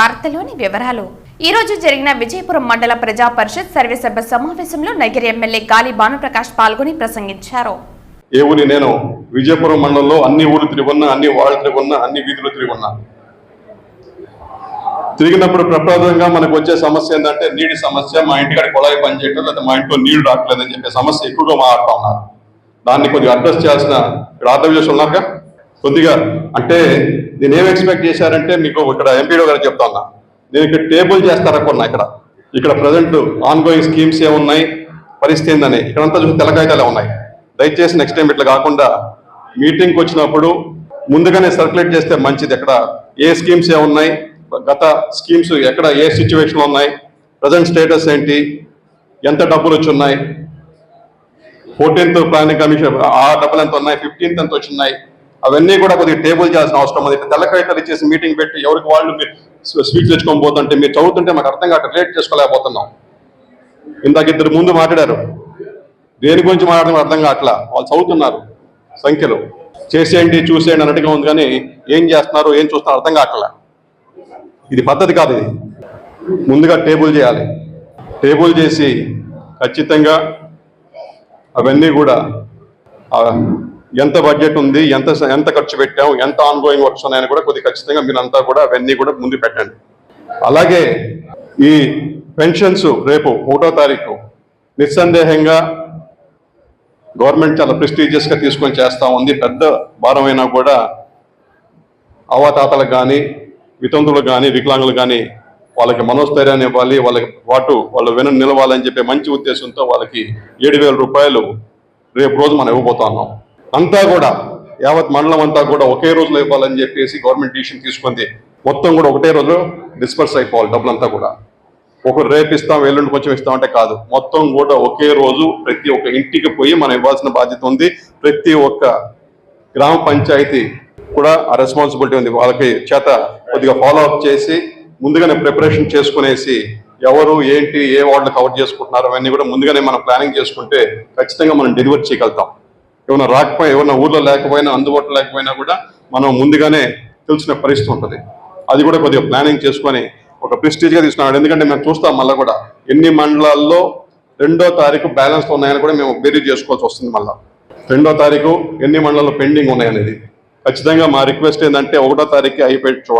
వార్తలోని వివరాలు. ఈ రోజు జరిగిన విజయపురం మండల ప్రజా పరిషత్ సర్వసభ్య సమావేశంలో నగిరి ఎమ్మెల్యే గాలి భానుప్రకాష్ పాల్గొని ప్రసంగించారు. ఏ ఊరి నేను? విజయపురం మండలంలో అన్ని ఊర్లు ఉన్నా అన్ని వాళ్ళు తిరిగి ఉన్నా అన్ని వీధులు తిరిగి ఉన్నా తిరిగినప్పుడు ప్రప్రదంగా మనకు వచ్చే సమస్య ఏంటంటే నీటి సమస్య మా ఇంటికాడ కుళాయి పనిచేయటం లేదా మా ఇంట్లో నీళ్ళు రావట్లేదని చెప్పే సమస్య ఎక్కువగా మాట్లాడుతూ ఉన్నారు. దాన్ని కొద్దిగా అడ్రస్ చేయాల్సిన ఇక్కడ ఆంధ్రప్రదేశ్ ఉన్నారుగా? కొద్దిగా అంటే నేను ఏం ఎక్స్పెక్ట్ చేశారంటే మీకు ఇక్కడ ఎంపీడో గారు చెప్తా దీనికి నేను ఇక్కడ టేబుల్ చేస్తారనుకున్నా ఇక్కడ? ఇక్కడ ప్రజెంట్ ఆన్ గోయింగ్ స్కీమ్స్ ఏమున్నాయి పరిస్థితి ఏందని? ఇక్కడంతా చూసి తెల్లకాయితాలే ఉన్నాయి. దయచేసి నెక్స్ట్ టైం ఇట్లా కాకుండా మీటింగ్కి వచ్చినప్పుడు ముందుగానే సర్క్యులేట్ చేస్తే మంచిది. ఎక్కడ ఏ స్కీమ్స్ ఏమున్నాయి గత స్కీమ్స్ ఎక్కడ ఏ సిచ్యువేషన్లో ఉన్నాయి? ప్రజెంట్ స్టేటస్ ఏంటి? ఎంత డబ్బులు వచ్చి ఉన్నాయి? ఫోర్టీన్త్ ప్లానింగ్ కమిషన్ ఆ డబ్బులు ఎంత ఉన్నాయి? ఫిఫ్టీన్త్ ఎంత ఉన్నాయి? అవన్నీ కూడా కొద్దిగా టేబుల్ చేయాల్సిన అవసరం ఉంది. తెల్లకాయతలు ఇచ్చేసి మీటింగ్ పెట్టి ఎవరికి వాళ్ళు మీరు స్పీచ్ తెచ్చుకొని పోతుంటే మీరు చదువుతుంటే మాకు అర్థం కాక రిలేట్ చేసుకోలేకపోతున్నాం. ఇందాక ఇద్దరు ముందు మాట్లాడారు. దేని గురించి మాట్లాడడం అర్థం కావట్లా? వాళ్ళు చదువుతున్నారు సంఖ్యలో. చేసేయండి చూసేయండి అన్నట్టుగా ఉంది కానీ ఏం చేస్తున్నారు ఏం చూస్తున్నారు అర్థం కావట్లా? ఇది పద్ధతి కాదు ఇది. ముందుగా టేబుల్ చేయాలి. టేబుల్ చేసి ఖచ్చితంగా అవన్నీ కూడా ఎంత బడ్జెట్ ఉంది ఎంత ఎంత ఖర్చు పెట్టాము ఎంత ఆన్గోయింగ్ వర్క్స్ ఉన్నాయని కూడా కొద్దిగా ఖచ్చితంగా మీరంతా కూడా అవన్నీ కూడా ముందు పెట్టండి. అలాగే ఈ పెన్షన్స్ రేపు ఒకటో తారీఖు నిస్సందేహంగా గవర్నమెంట్ చాలా ప్రెస్టీజియస్గా తీసుకొని చేస్తూ ఉంది. పెద్ద భారమైనా కూడా అవతాతలకు కానీ వితంతులకు కానీ వికలాంగులకు కానీ వాళ్ళకి మనోస్థైర్యాన్ని ఇవ్వాలి వాళ్ళకి పాటు వాళ్ళు వెను నిలవాలని చెప్పే మంచి ఉద్దేశంతో వాళ్ళకి ఏడు వేల రూపాయలు రేపు రోజు మనం ఇవ్వబోతా ఉన్నాం అంతా కూడా యావత్ మండలం అంతా కూడా ఒకే రోజులో ఇవ్వాలని చెప్పేసి గవర్నమెంట్ డిసిషన్ తీసుకుంది. మొత్తం కూడా ఒకటే రోజు డిస్పర్స్ అయిపోవాలి డబ్బులంతా కూడా. ఒకరు రేపు ఇస్తాం ఎల్లుండి కొంచెం ఇస్తాం అంటే కాదు. మొత్తం కూడా ఒకే రోజు ప్రతి ఒక్క ఇంటికి పోయి మనం ఇవ్వాల్సిన బాధ్యత ఉంది. ప్రతి ఒక్క గ్రామ పంచాయతీ కూడా ఆ రెస్పాన్సిబిలిటీ ఉంది. వాళ్ళకి చేత కొద్దిగా ఫాలో అప్ చేసి ముందుగానే ప్రిపరేషన్ చేసుకునేసి ఎవరు ఏంటి ఏ వార్డులు కవర్ చేసుకుంటున్నారు అవన్నీ కూడా ముందుగానే మనం ప్లానింగ్ చేసుకుంటే ఖచ్చితంగా మనం డెలివర్ చేయగలుగుతాం. ఏమైనా రాకపోయినా ఏమైనా ఊర్లో లేకపోయినా అందుబాటులో లేకపోయినా కూడా మనం ముందుగానే తెలిసిన పరిస్థితి ఉంటుంది. అది కూడా కొద్దిగా ప్లానింగ్ చేసుకొని ఒక ప్రెస్టీజ్గా తీసుకున్నాడు. ఎందుకంటే మేము చూస్తాం మళ్ళీ కూడా ఎన్ని మండలాల్లో రెండో తారీఖు బ్యాలెన్స్ ఉన్నాయని కూడా మేము బేరీ చేసుకోవాల్సి వస్తుంది మళ్ళీ. రెండో తారీఖు ఎన్ని మండలాల్లో పెండింగ్ ఉన్నాయనేది. ఖచ్చితంగా మా రిక్వెస్ట్ ఏంటంటే ఒకటో తారీఖు అయిపోయి చూడండి